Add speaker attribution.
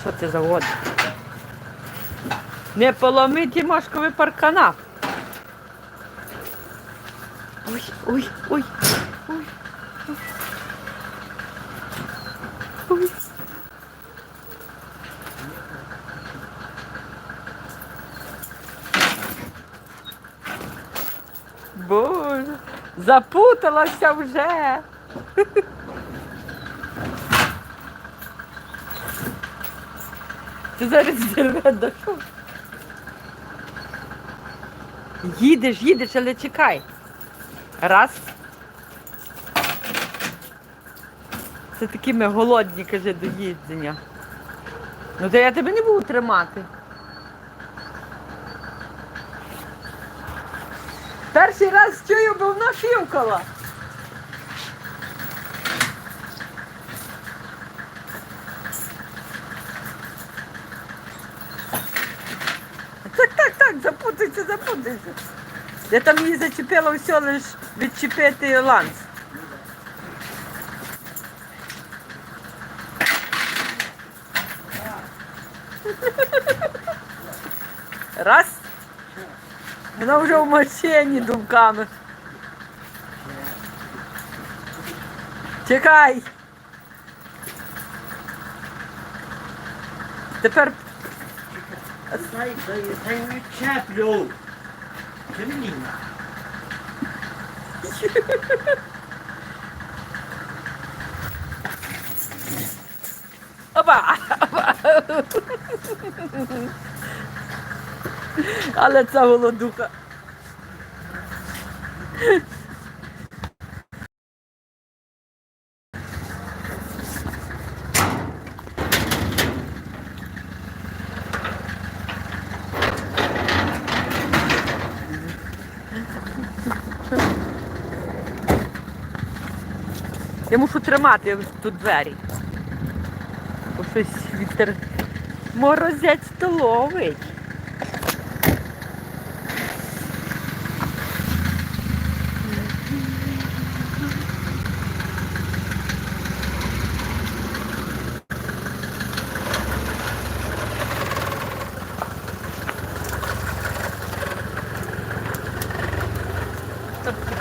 Speaker 1: Що це за? Не поломи Тимошкові паркана. Ой, ой, ой, ой. Ой. Боже, запуталася вже. Ти зараз зірве до? Їдеш, їдеш, але чекай. Раз. Це такі ми голодні, каже, до їдження. Ну то я тебе не буду тримати. Перший раз чую, бо вона фівкала. Так, запутайся, запутайся. Я там її зачепила все лиш відчепити ланц. Раз. Вона вже в машині думками. Чекай. Тепер
Speaker 2: Sai, tem um chapéu. Que menina.
Speaker 1: Opa! Ale cała lodówka. Я мушу тримати тут двері. Бо щось вітер морозець то ловить. Ha ha ha.